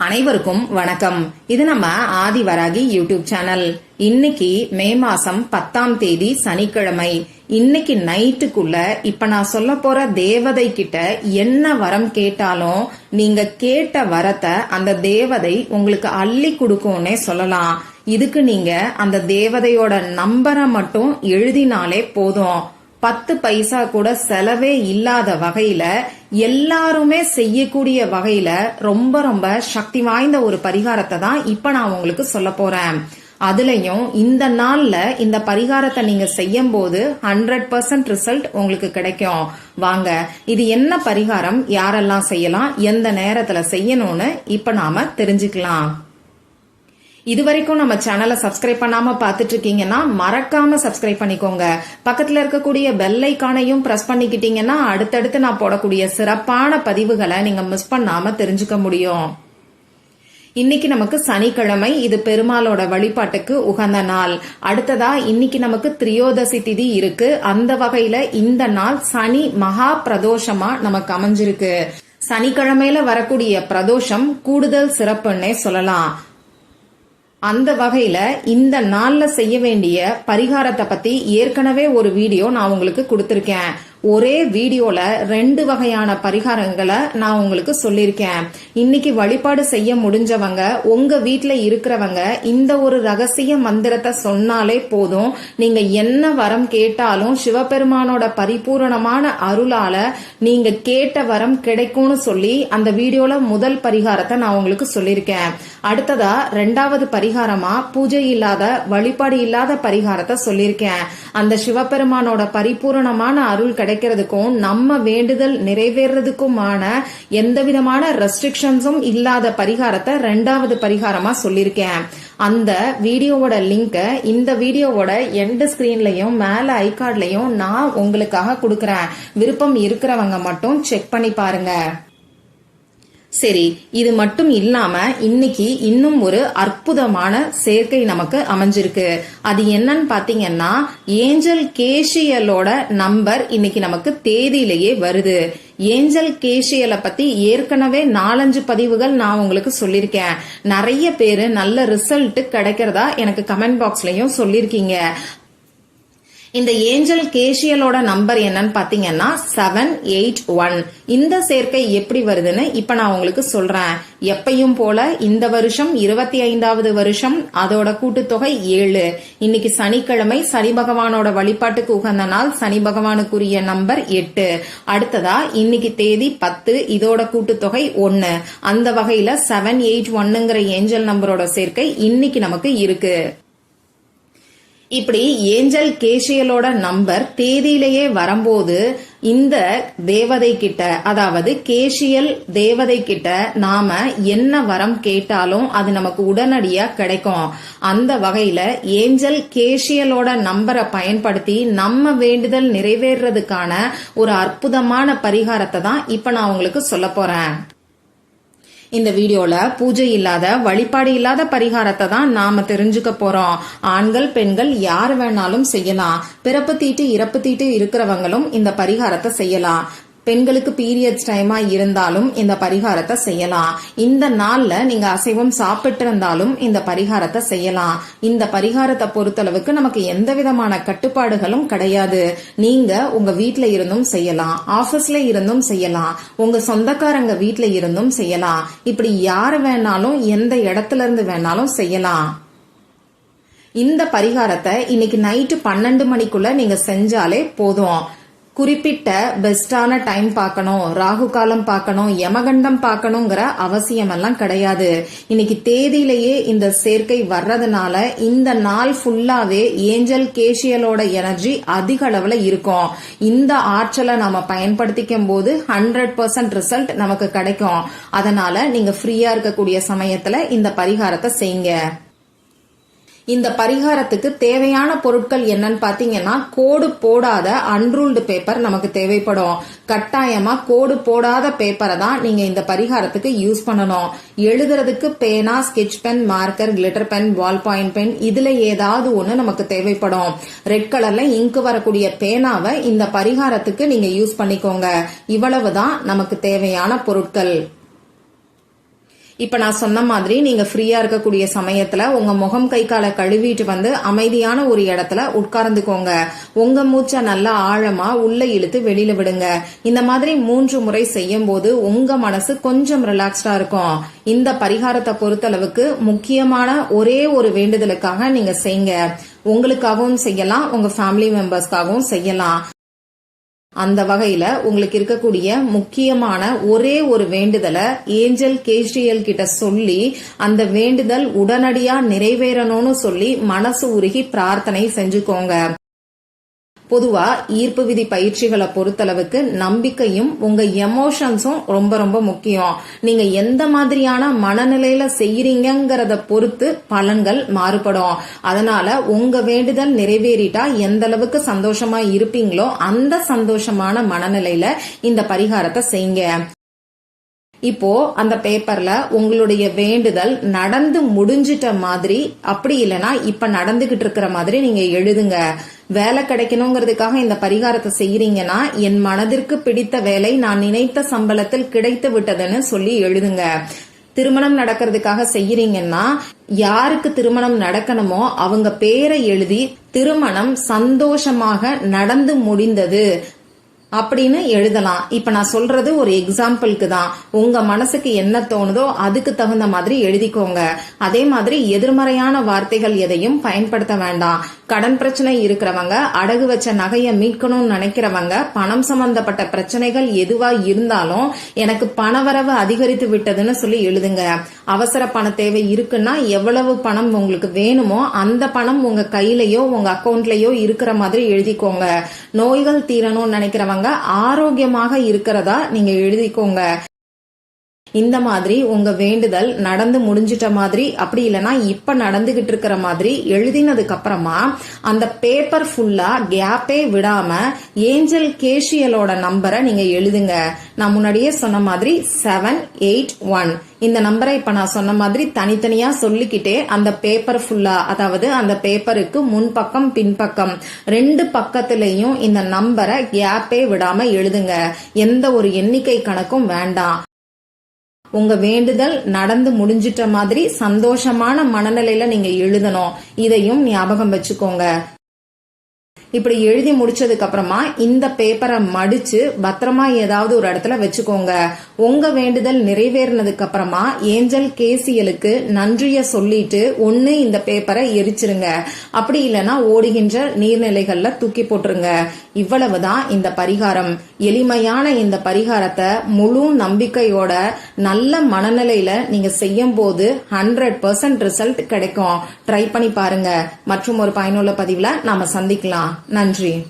அனைவருக்கும் வணக்கம். இது நம்ம ஆதிவராகி யூடியூப் சேனல். இன்னைக்கு மே மாசம் பத்தாம் தேதி சனிக்கிழமை. இன்னைக்கு நைட்டுக்குள்ள இப்ப நான் சொல்ல போற தேவதை கிட்ட என்ன வரம் கேட்டாலும் நீங்க கேட்ட வரத்தை அந்த தேவதை உங்களுக்கு அள்ளி கொடுக்கும்னே சொல்லலாம். இதுக்கு நீங்க அந்த தேவதையோட நம்பரை மட்டும் எழுதினாலே போதும். பத்து பைசா கூட செலவே இல்லாத வகையில எல்லாருமே செய்யக்கூடிய வகையில ரொம்ப ரொம்ப சக்தி வாய்ந்த ஒரு பரிகாரத்தை தான் இப்ப நான் உங்களுக்கு சொல்ல போறேன். அதுலயும் இந்த நாள்ல இந்த பரிகாரத்தை நீங்க செய்யும் போது ஹண்ட்ரட் பர்சன்ட் ரிசல்ட் உங்களுக்கு கிடைக்கும். வாங்க இது என்ன பரிகாரம்? யாரெல்லாம் செய்யலாம்? எந்த நேரத்துல செய்யணும்னு இப்ப நாம தெரிஞ்சுக்கலாம். இது வரைக்கும் நம்ம சேனலை சப்ஸ்கிரைப் பண்ணாம பார்த்துட்டு இருக்கீங்கன்னா மறக்காம சப்ஸ்கிரைப் பண்ணிக்கோங்க. பக்கத்துல இருக்கக்கூடிய பெல் ஐக்கானையும் பிரஸ் பண்ணிக்கிட்டீங்கன்னா அடுத்தடுத்து நான் போடக்கூடிய சிறப்பான பதிவுகளை நீங்க மிஸ் பண்ணாம தெரிஞ்சுக்க முடியும். இன்னைக்கு நமக்கு சனிக்கிழமை இது பெருமாளோட வழிபாட்டுக்கு உகந்த நாள். அடுத்ததா இன்னைக்கு நமக்கு திரியோதசி திதி இருக்கு. அந்த வகையில இந்த நாள் சனி மகா பிரதோஷமா நமக்கு அமைஞ்சிருக்கு. சனிக்கிழமையில வரக்கூடிய பிரதோஷம் கூடுதல் சிறப்புன்னே சொல்லலாம். அந்த வகையில இந்த நாள்ல செய்ய வேண்டிய பரிகாரத்தை பத்தி ஏற்கனவே ஒரு வீடியோ நான் உங்களுக்கு கொடுத்திருக்கேன். ஒரே வீடியோல ரெண்டு வகையான பரிகாரங்களை நான் உங்களுக்கு சொல்லியிருக்கேன். இன்னைக்கு வழிபாடு செய்ய முடிஞ்சவங்க உங்க வீட்டுல இருக்கிறவங்க இந்த ஒரு ரகசிய மந்திரத்தை சொன்னாலே போதும். நீங்க என்ன வரம் கேட்டாலும் சிவபெருமானோட பரிபூரணமான அருளால நீங்க கேட்ட வரம் கிடைக்கும்னு சொல்லி அந்த வீடியோல முதல் பரிகாரத்தை நான் உங்களுக்கு சொல்லியிருக்கேன். அடுத்ததா ரெண்டாவது பரிகாரமா பூஜை இல்லாத வழிபாடு இல்லாத பரிகாரத்தை சொல்லியிருக்கேன். அந்த சிவபெருமானோட பரிபூரணமான அருள் கிடைக்கிறதுக்கும் நம்ம வேண்டுதல் நிறைவேறதுக்குமான எந்த விதமான ரெஸ்ட்ரிக்ஷன்ஸும் இல்லாத பரிகாரத்தை ரெண்டாவது பரிகாரமா சொல்லியிருக்கேன். அந்த வீடியோவோட லிங்க இந்த வீடியோவோட எண்ட் ஸ்கிரீன்லயும் மேல ஐகார்ட்லயும் நான் உங்களுக்காக கொடுக்கறேன். விருப்பம் இருக்கிறவங்க மட்டும் செக் பண்ணி பாருங்க. சரி இது மட்டும் இல்லாம இன்னைக்கு இன்னும் ஒரு அற்புதமான சேர்க்கை நமக்கு அமைஞ்சிருக்கு. அது என்னன்னு பாத்தீங்கன்னா ஏஞ்சல் கேஷியலோட நம்பர் இன்னைக்கு நமக்கு தேதியிலேயே வருது. ஏஞ்சல் கேஷியலை பத்தி ஏற்கனவே நாலஞ்சு பதிவுகள் நான் உங்களுக்கு சொல்லியிருக்கேன் நிறைய பேரு நல்ல ரிசல்ட் கிடைக்கிறதா எனக்கு கமெண்ட் பாக்ஸ்லயும் சொல்லியிருக்கீங்க இந்த ஏஞ்சல் கேஷியலோட நம்பர் என்னன்னு பாத்தீங்கன்னா செவன் எயிட் ஒன் இந்த சேர்க்கை எப்படி வருதுன்னு இப்ப நான் உங்களுக்கு சொல்றேன். எப்பையும் போல இந்த வருஷம் இருபத்தி ஐந்தாவது வருஷம் அதோட கூட்டுத்தொகை ஏழு. இன்னைக்கு சனிக்கிழமை சனி பகவானோட வழிபாட்டுக்கு உகந்த நாள் சனி பகவானுக்குரிய நம்பர் எட்டு. அடுத்ததா இன்னைக்கு தேதி பத்து இதோட கூட்டுத்தொகை ஒன்னு. அந்த வகையில செவன் எயிட் ஒன்னுங்கிற ஏஞ்சல் நம்பரோட சேர்க்கை இன்னைக்கு நமக்கு இருக்கு. இப்படி ஏஞ்சல் கேஷியலோட நம்பர் தேதியிலேயே வரும்போது இந்த தேவதை கிட்ட அதாவது கேஷியல் தேவதை கிட்ட நாம என்ன வரம் கேட்டாலும் அது நமக்கு உடனடியா கிடைக்கும். அந்த வகையில ஏஞ்சல் கேஷியலோட நம்பரை பயன்படுத்தி நம்ம வேண்டுதல் நிறைவேறதுக்கான ஒரு அற்புதமான பரிகாரத்தை தான் இப்ப நான் உங்களுக்கு சொல்ல போறேன். இந்த வீடியோல பூஜை இல்லாத வழிபாடு இல்லாத பரிகாரத்தை தான் நாம தெரிஞ்சுக்க போறோம். ஆண்கள் பெண்கள் யார் வேணாலும் செய்யலாம். பிறப்பு தீட்டு இறப்பு தீட்டு இருக்கிறவங்களும் இந்த பரிகாரத்தை செய்யலாம். பெண்களுக்கு பீரியட்ஸ் டைமா இருந்தாலும் இந்த பரிகாரத்தை செய்யலாம். இந்த நாள்ல நீங்க அசைவம் சாப்பிட்டு இருந்தாலும் இந்த பரிகாரத்தை செய்யலாம். இந்த பரிகாரத்தை பொறுத்தளவுக்கு நமக்கு எந்த விதமான கட்டுப்பாடுகளும் கிடையாது. நீங்க உங்க வீட்ல இருந்தும் செய்யலாம். ஆபீஸ்ல இருந்தும் செய்யலாம். உங்க சொந்தக்காரங்க வீட்ல இருந்தும் செய்யலாம். இப்படி யார் வேணாலும் எந்த இடத்துல இருந்து வேணாலும் செய்யலாம். இந்த பரிகாரத்தை இன்னைக்கு நைட்டு பன்னெண்டு மணிக்குள்ள நீங்க செஞ்சாலே போதும். குறிப்பிட்ட பெஸ்டான டைம் பார்க்கணும் ராகு காலம் பார்க்கணும் யமகண்டம் பார்க்கணுங்கிற அவசியம் எல்லாம் கிடையாது. இன்னைக்கு தேதியிலேயே இந்த சேர்க்கை வர்றதுனால இந்த நாள் ஃபுல்லாவே ஏஞ்சல் கேஷியலோட எனர்ஜி அதிக அளவுல இருக்கும். இந்த ஆற்றலை நாம பயன்படுத்திக்கும் போது ஹண்ட்ரட் பர்சன்ட் ரிசல்ட் நமக்கு கிடைக்கும். அதனால நீங்க ஃப்ரீயா இருக்கக்கூடிய சமயத்துல இந்த பரிகாரத்தை செய்யுங்க. இந்த பரிகாரத்துக்கு தேவையான பொருட்கள் என்னன்னு பாத்தீங்கன்னா கோடு போடாத அன்ரூல்டு பேப்பர் நமக்கு தேவைப்படும். கட்டாயமா கோடு போடாத பேப்பரை தான் நீங்க இந்த பரிகாரத்துக்கு யூஸ் பண்ணணும். எழுதுறதுக்கு பேனா sketch pen marker glitter pen ball point pen இதுல ஏதாவது ஒண்ணு நமக்கு தேவைப்படும். ரெட் கலர்ல இங்கு வரக்கூடிய பேனாவை இந்த பரிகாரத்துக்கு நீங்க யூஸ் பண்ணிக்கோங்க. இவ்வளவுதான் நமக்கு தேவையான பொருட்கள். இப்ப நான் சொன்ன மாதிரி நீங்க ஃப்ரீயா இருக்கக்கூடிய சமயத்துல உங்க முகம் கை காலை கழுவிட்டு வந்து அமைதியான ஒரு இடத்துல உட்கார்ந்துக்கோங்க. உங்க மூச்சை நல்லா ஆழமா உள்ள இழுத்து வெளியில விடுங்க. இந்த மாதிரி மூன்று முறை செய்யும் போது உங்க மனசு கொஞ்சம் ரிலாக்ஸ்டா இருக்கும். இந்த பரிகாரத்தை பொறுத்தளவுக்கு முக்கியமான ஒரே ஒரு வேண்டுதலுக்காக நீங்க செய்யுங்க உங்களுக்காகவும் செய்யலாம் உங்க ஃபேமிலி மெம்பர்ஸ்க்காகவும் செய்யலாம். அந்த வகையில உங்களுக்கு இருக்கக்கூடிய முக்கியமான ஒரே ஒரு வேண்டுதலை ஏஞ்சல் கேஸ்டிஎல் கிட்ட சொல்லி அந்த வேண்டுதல் உடனடியா நிறைவேறணும்னு சொல்லி மனசு உருகி பிரார்த்தனை செஞ்சுக்கோங்க. பொதுவா ஈர்ப்பு விதி பயிற்சிகளை பொறுத்தளவுக்கு நம்பிக்கையும் உங்க எமோஷன்ஸும் ரொம்ப ரொம்ப முக்கியம். நீங்க எந்த மாதிரியான மனநிலையில செய்யறீங்கிறத பொறுத்து பலன்கள் மாறுபடும். அதனால உங்க வேண்டுதல் நிறைவேறிட்டா எந்த அளவுக்கு சந்தோஷமா இருப்பீங்களோ அந்த சந்தோஷமான மனநிலையில இந்த பரிகாரத்தை செய்யுங்க. இப்போ அந்த பேப்பர்ல உங்களுடைய வேண்டுதல் நடந்து முடிஞ்சிட்ட மாதிரி அப்படி இல்லைன்னா இப்ப நடந்துகிட்டு இருக்கிற மாதிரி நீங்க எழுதுங்க. வேலை கிடைக்கணுங்கிறதுக்காக இந்த பரிகாரத்தை செய்யறீங்கன்னா என் மனதிற்கு பிடித்த வேலை நான் நினைத்த சம்பளத்தில் கிடைத்து விட்டதுன்னு சொல்லி எழுதுங்க. திருமணம் நடக்கிறதுக்காக செய்யறீங்கன்னா யாருக்கு திருமணம் நடக்கணுமோ அவங்க பேரை எழுதி திருமணம் சந்தோஷமாக நடந்து முடிந்தது. அப்படின்னு எழுதலாம். இப்ப நான் சொல்றது ஒரு எக்ஸாம்பிளுக்கு தான். உங்க மனசுக்கு என்ன தோணுதோ அதுக்கு தகுந்த மாதிரி எழுதிக்கோங்க. அதே மாதிரி எதிர்மறையான வார்த்தைகள் எதையும் பயன்படுத்த வேண்டாம். கடன் பிரச்சனை இருக்கிறவங்க அடகு வச்ச நகையை மீட்கணும்னு நினைக்கிறவங்க பணம் சம்பந்தப்பட்ட பிரச்சனைகள் எதுவா இருந்தாலும் எனக்கு பணவரவு அதிகரித்து விட்டதுன்னு சொல்லி எழுதுங்க. அவசர பண தேவை இருக்குன்னா எவ்வளவு பணம் உங்களுக்கு வேணுமோ அந்த பணம் உங்க கையிலயோ உங்க அக்கௌண்ட்லயோ இருக்கிற மாதிரி எழுதிக்கோங்க. நோய்கள் தீரணும்னு நினைக்கிறவங்க ஆரோக்கியமாக இருக்கிறதா நீங்க எழுதிக்கோங்க. இந்த மாதிரி உங்க வேண்டுதல் நடந்து முடிஞ்சிட்ட மாதிரி அப்படி இல்லைன்னா இப்ப நடந்துகிட்டு இருக்கிற மாதிரி எழுதினதுக்கு அப்புறமா அந்த பேப்பர் ஃபுல்லா கேப்பே விடாம ஏஞ்சல் கேஷியலோட நம்பரை நீங்க எழுதுங்க. நான் முன்னாடியே சொன்ன மாதிரி செவன் எயிட் ஒன் இந்த நம்பரை இப்ப நான் சொன்ன மாதிரி தனித்தனியா சொல்லிக்கிட்டே அந்த பேப்பர் ஃபுல்லா அதாவது அந்த பேப்பருக்கு முன்பக்கம் பின்பக்கம் ரெண்டு பக்கத்திலையும் இந்த நம்பரை கேப்பே விடாம எழுதுங்க. எந்த ஒரு எண்ணிக்கை கணக்கும் வேண்டாம். உங்க வேண்டுதல் நடந்து முடிஞ்சிட்ட மாதிரி சந்தோஷமான மனநிலையில நீங்க எழுதணும். இதையும் ஞாபகம் வச்சுக்கோங்க. இப்படி எழுதி முடிச்சதுக்கு அப்புறமா இந்த பேப்பரை மடிச்சு பத்திரமா ஏதாவது ஒரு இடத்துல வச்சுக்கோங்க. உங்க வேண்டுதல் நிறைவேறினதுக்கு அப்புறமா ஏஞ்சல் கேசியலுக்கு நன்றிய சொல்லிட்டு ஒண்ணு இந்த பேப்பரை எரிச்சிருங்க. அப்படி இல்லைன்னா ஓடுகின்ற நீர்நிலைகள்ல தூக்கி போட்டுருங்க. இவ்வளவுதான் இந்த பரிகாரம். எளிமையான இந்த பரிகாரத்தை முழு நம்பிக்கையோட நல்ல மனநிலையில நீங்க செய்யும் போது ஹண்ட்ரட் பர்சன்ட் ரிசல்ட் கிடைக்கும். ட்ரை பண்ணி பாருங்க. மற்றும் ஒரு பயனுள்ள பதிவுல நாம சந்திக்கலாம். நன்றி.